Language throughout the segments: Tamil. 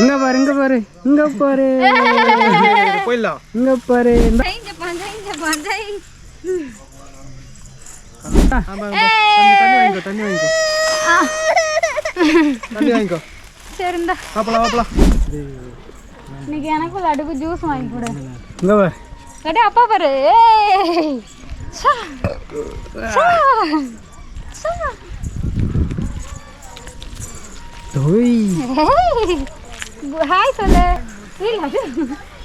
இங்க பாரு இங்க பாரு இங்க பாரு. போயிடலாம். இங்க பாரு. தண்ணி தண்ணி வாங்கிக்கோ தண்ணி வாங்கிக்கோ. வாப்பலாம் வாப்பலாம். இன்னைக்கு எனக்கு லட்டுக்கு ஜூஸ் வாங்கி கொடு. இங்க பாரு. லட்டு அப்பா பாரு. ஏய்! ஹாய் சொல்லு.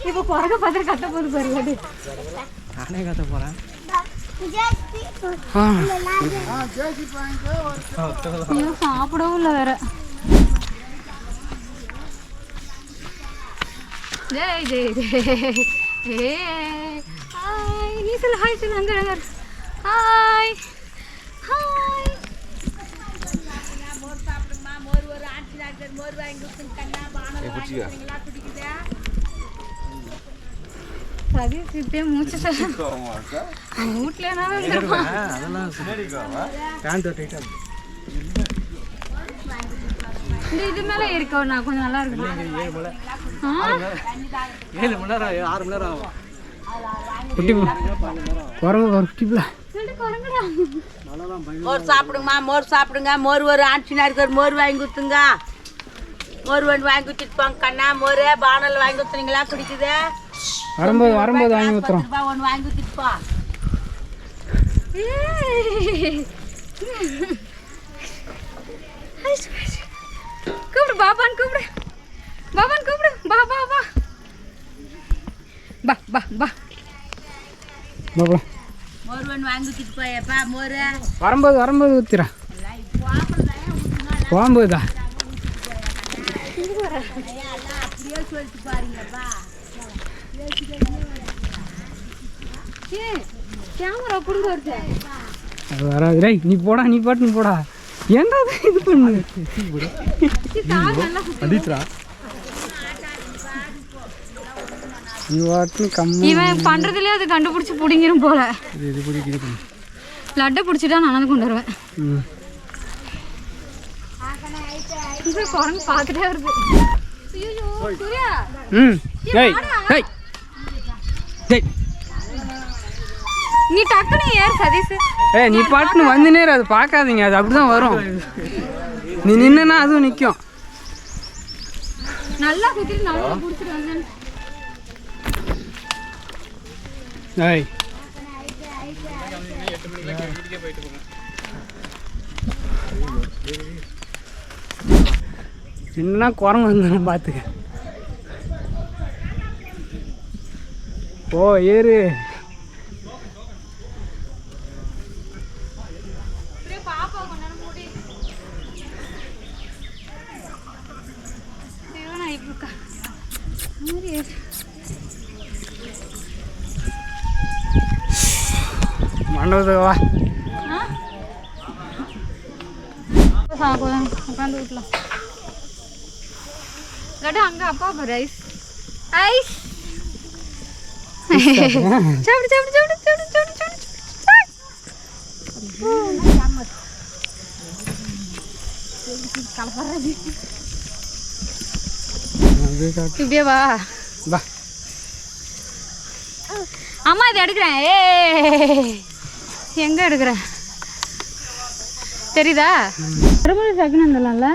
இப்போ குரங்க பார்த்து கத்த போது பாரு நானே கத்த ஐயோ சாப்பிடவும் இல்லை வேற. ஜெய் ஜெய் ஜெய் ஏய் ஹாய் நீ சொல்லு ஹாய் சொல்லு அங்கே ஹாய் இது? மேலே இருக்கோ நான் கொஞ்சம் நல்லா இருக்கும். ஏழு மணி நேரம் ஆறு மணி நேரம் ஆகும். குட்டி குரங்கு மோர் சாப்பிடுங்கம்மா மோர் சாப்பிடுங்க. மோர் ஒரு ஆன்சினா இருக்கிற மோர் வாங்கி கொடுத்துங்க மோர் வண்டி வாங்கி கொடுத்துட்டு போங்க கண்ணா மோர் பானல் வாங்கி கொடுத்துறீங்களா குடிக்குது? வரும்போது வரும்போது வாங்கி ஊத்துறோம் ரூபாய் ஒன்று வாங்கி போ கூப்பிடு பாபான்னு கூப்பிடு. பாபான்னு கூப்பிடு. பா பா பா. பா பா பா. மோர் வண்டி வாங்கி கொடுத்துட்டு போயப்பா மோர் வரும்போது வரும்போது ஊத்திரேன் போகும்போதா கேமரா அது வராது. டேய் நீ போடா நீ பாட்டுன்னு போடா. ஏன்டா இது பண்ணு? நீ பாட்டுன்னு கம்மி இவன் பண்றதுலயே அது கண்டுபிடிச்சு பிடிங்கிரும் போல. இது இது பிடிக்க இது பண்ணு லட்டை பிடிச்சிட்டா நான் கொண்டு வருவேன். ம். இது குரங்கு பார்த்துட்டே வருது. ம் டேய் டேய் டேய் நீ டக்குனு ஏறு சதீஷ். ஏய் நீ பாட்டுன்னு வந்து நேரம் அது பார்க்காதீங்க அது அப்படிதான் வரும். நீ நின்னா அதுவும் நிற்கும் நல்லா சுத்திட்டு நல்லா பிடிச்சிட்டு வந்தேன். ஏய். என்ன குரங்கு வந்தாலும் பார்த்துக்க ஓ ஏறு. மண்டபத்துக்கு வா. உட்காந்து விட்டலாம் லட்டு அங்க அப்பா பாரு ஐஸ் ஐஸ் சாப்பிடு சாப்பிடு சாப்பிடு சாப்பிடு சாப்பிடு சாப்பிடு. இப்படியே வா வா அம்மா இதை எடுக்கிறேன். ஏ எங்க எடுக்கிறேன்? தெரியுதா? வரும்போது டக்குன்னு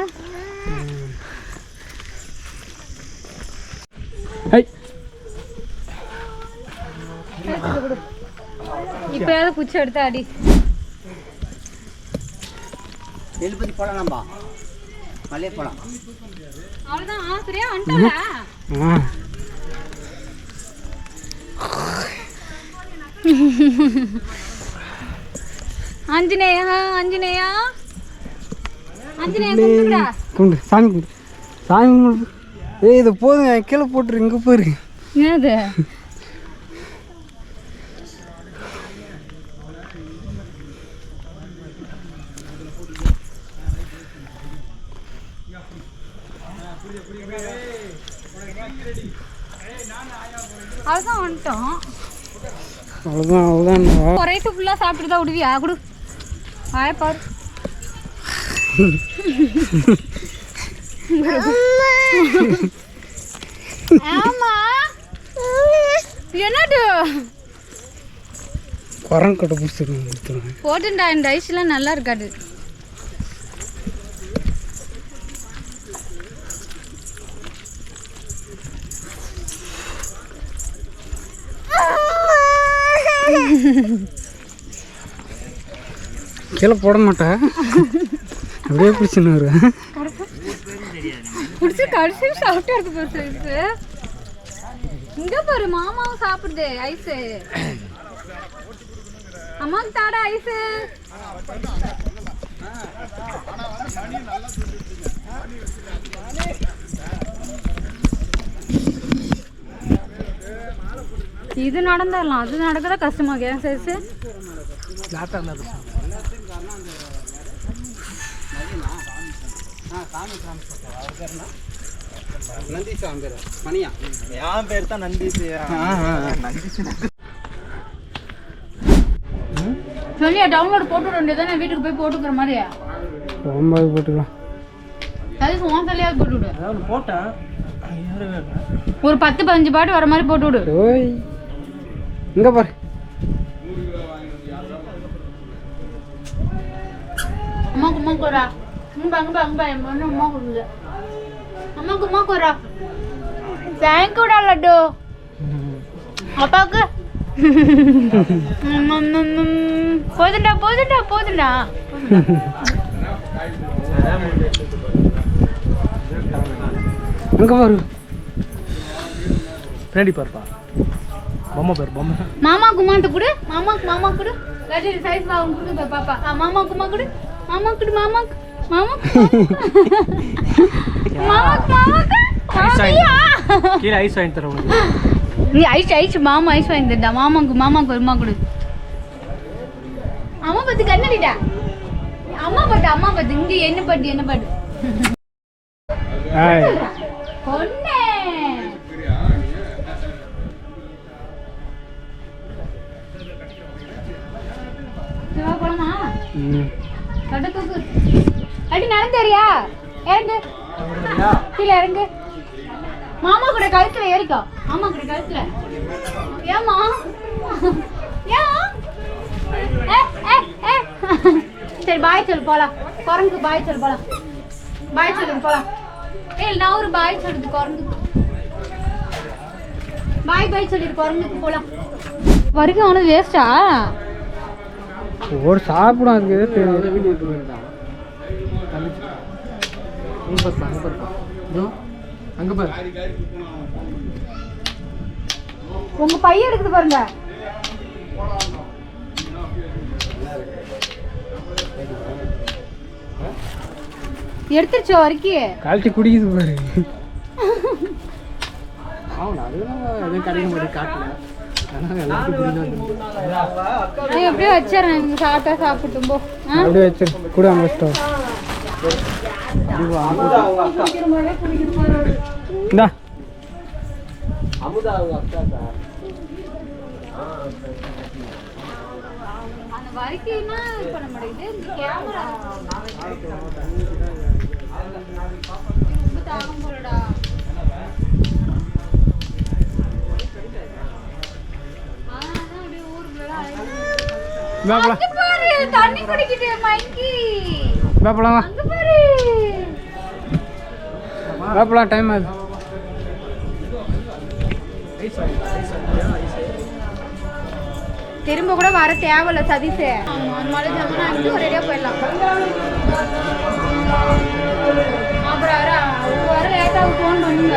இப்பயாவது குச்சி எடுத்து அடி. எழுபதி போலாம் நம்ம மல்லிகை போலாம் அவ்வளோதான் சரியா வந்துட்டல ஆ ஆஞ்சநேயா. ஆஞ்சநேயா ஆஞ்சநேயா கும்பிடுடா. கும்பிடு சாமி கும்பிடு. சாமி கும்பிடு. ஏய் இது போதுங்க கீழே போட்டுரு இங்கே போயிரு. என்னது? அவ்வளோதான் அவ்வளோதான் அவ்வளோதான் ஃபுல்லாக சாப்பிட்டு தான் விடுவியா கொடு வாய ஆமா என்னது குரங்கு கட்டை பிடிச்சிருக்கேன் போட்டுண்டா இந்த ஐஸ்லாம் நல்லா இருக்காது கீழே போட மாட்டேன். அப்படியே பிடிச்சின்னு வருவேன். பிடிச்சி கடைசி சாப்பிட்டு இருக்கு போச்சு இங்க பாரு மாமாவும் சாப்பிடுது ஐஸு. அம்மாவுக்கு தாடா ஐஸு. இது நடந்துடலாம். அது நடக்கதா கஷ்டமா ஏன் சைஸு? சொல்லியா டவுன்லோட் போட்டு விட வேண்டியதானே வீட்டுக்கு போய் போட்டுக்கிற மாதிரியா ரொம்ப போட்டுக்கலாம். அது உன் சொல்லியாவது போட்டு விடு போட்டேன். ஒரு பத்து பதினஞ்சு பாட்டு வர மாதிரி போட்டு விடு ஓய். இங்கே பாரு. அம்மா கும்மா கோரா அங்க அங்க அங்க என் பொண்ணு அம்மா கொடுக்குது அம்மா கும்மா கோரா தேங்க்யூடா லட்டு. அப்பாவுக்கு. போதுண்டா போதுண்டா போதுண்டா அங்கே பாரு. பின்னாடி பாருப்பா. பாப்பா. ஆ, மாமா குமா கொடு. மாமா கொடு மாமாக்கு மாமாக்கு மாமாக்கு மாமாக்கு மாமியா கீழே ஐஸ் வாங்கி தரேன் உங்களுக்கு. நீ ஐஸ் ஐஸ் மாமா ஐஸ் வாங்கி தரடா மாமாக்கு மாமாக்கு வருமா கொடு அம்மா பத்து கண்ணடிடா. அம்மா பாட்டு அம்மா பாட்டு இங்க என்ன பாட்டு என்ன பாட்டு? ம் அடி நடந்தேறியா இறங்கு கீழே இறங்கு. மாமா கூட கழுத்துல ஏறிக்கோ. மாமா கூட கழுத்துல. ஏமா ஏ, ஏ, ஏ. சரி பாய் சொல் போலாம். குரங்கு பாய் சொல் போலாம். பாய் சொல்லு போலாம். ஏய் நான் ஒரு பாய் சொல்லுது குரங்கு பாய் பாய் சொல்லிட்டு குரங்குக்கு போலாம். வரைக்கும் அவனது வேஸ்டா ஒரு சாப்பிடும் அதுக்கு எது அங்கே பாரு உங்க பையன் எடுக்குது பாருங்க. எடுத்துருச்சோ வரைக்கும் கழட்டி குடிக்குது பாரு. ஆமாம் அதெல்லாம் எதுவும் கிடைக்க மாட்டேங்குது காட்டில். நான் எப்படியோ வச்சிடறேன். நீங்க சாப்பிட்டா சாப்பிட்டும். போ? அப்படியே வச்சிரு. கூட அங்கே வச்சுட்டு இந்தா. அமுதா அவங்க அக்கா தான் அந்த வரைக்கும்னா இது பண்ண மாட்டேங்குது இந்த கேமரா ரொம்ப தாகம் போலடா. பாரு தண்ணி குடிக்கிட்டு மைக்கி வா பாரு. டைம் ஆகுது. திரும்ப கூட வர தேவையில்ல சதீஷே. மழை ஜாமான் ஆகிட்டு ஒரேடியா போயிடலாம். அப்புறம் வர வர லேட்டாக ஃபோன் பண்ணுங்க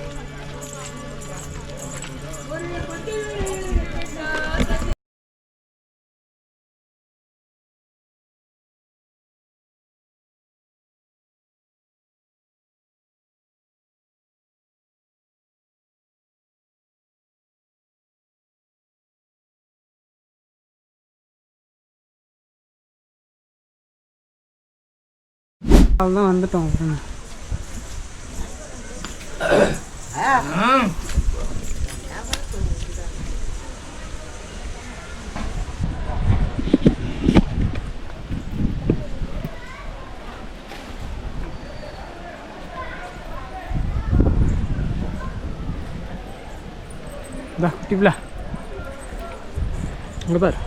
அவ்வளோதான் வந்துட்டோம். குட்டி பிள்ளை. இங்கே பாரு.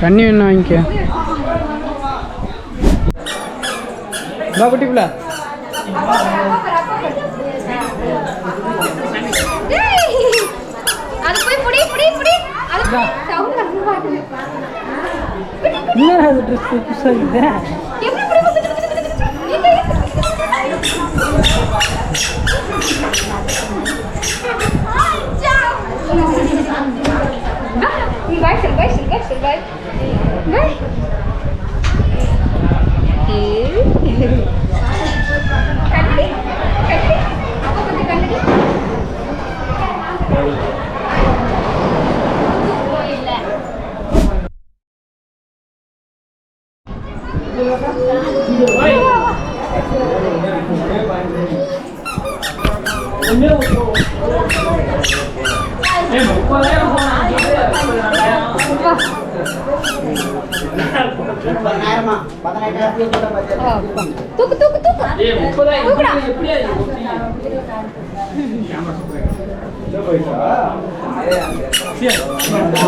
தண்ணி வேணும் வாங்கிக்க. வா குட்டி பிள்ளை. என்ன ட்ரெஸ் புதுசாக இருக்குது? vậy vậy đấy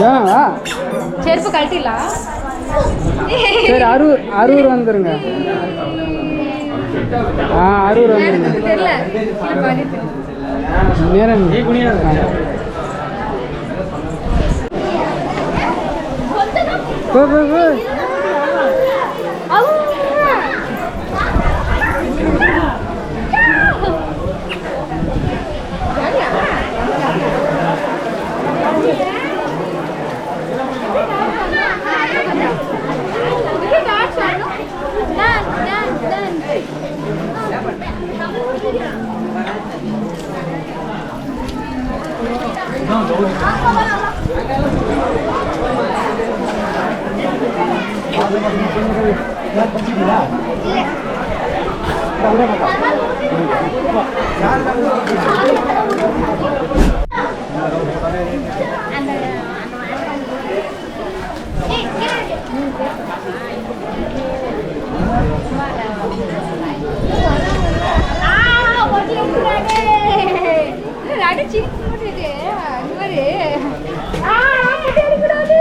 வா செருப்பு கழட்டிடலாம். சரி அரூர் அரூர் வந்துருங்க. ஆ அரூர் வந்துருங்க. தெரியல. நேரம் போ போ போ அடிச்சு போட்டுட்டு அங்க பாரு ஆ முட்டை அடிக்கூடாது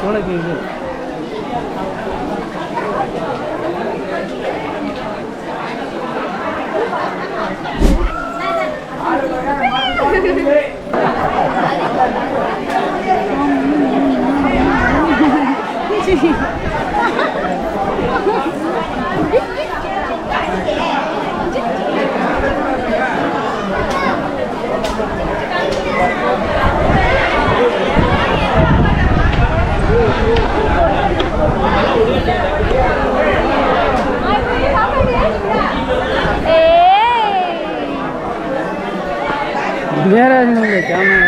சோழக்கு இது நேராக இல்லை கேமரா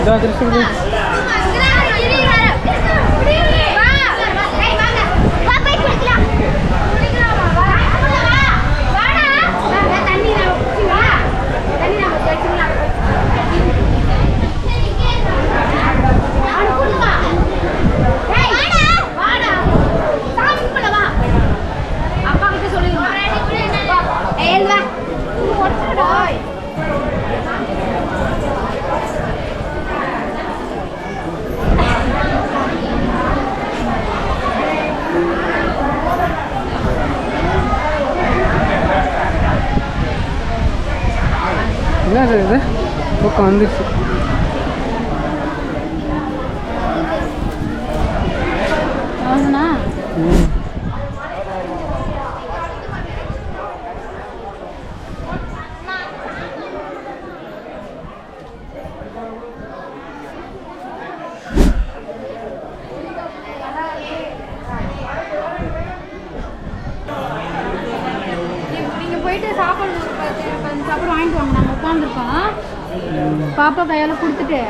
இதோ திருச்சி அப்பா கிட்ட சொல்லிடுவா ஏழ்வா என்ன இது தூக்கம் வந்துச்சு அவ்வளோதானா ம் நீங்கள் போயிட்டு சாப்பாடு ஒரு பத்து பதினஞ்சு சாப்பாடு வாங்கிட்டு வாங்க நாங்கள் உட்காந்துருக்கோம் பாப்பா கையால் கொடுத்துட்டு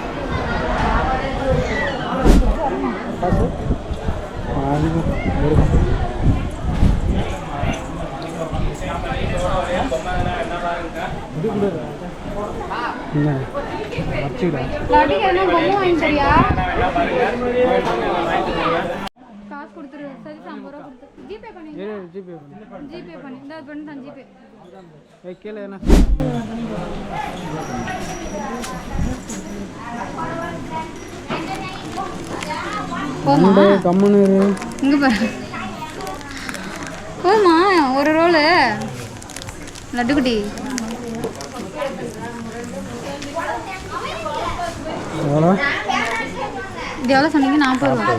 காசு அதிகம் இருக்கும் என்ன வச்சுக்கிடா லட்டுக்கு என்ன பொம்மை வாங்கி தரியா காசு கொடுத்துரு சரி ஐம்பது ரூபா கொடுத்து ஜிபே பண்ணி ஏ ஜிபே பண்ணு ஜிபே பண்ணி இந்த பண்ணிட்டேன் ஜிபே ஏய் கீழே என்ன போமா கம்முன்னு. இங்கே பாரு. போமா ஒரு ரோலு. லட்டுக்குட்டி. எவ்வளோ? இது எவ்வளோ சொன்னீங்க? நாற்பது ரூபா.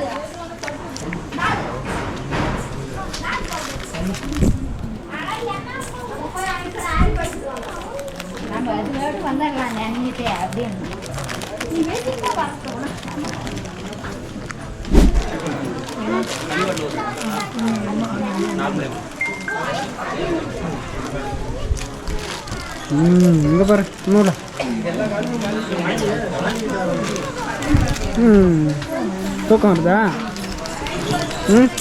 ம் இங்கே பாரு ம் தூக்கம் வருதா? ம்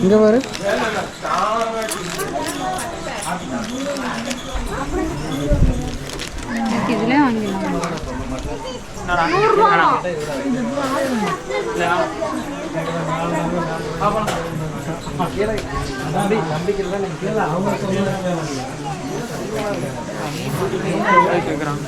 இங்கே பாரு. இதுலேயே வாங்கிடலாம் கேட்குறான்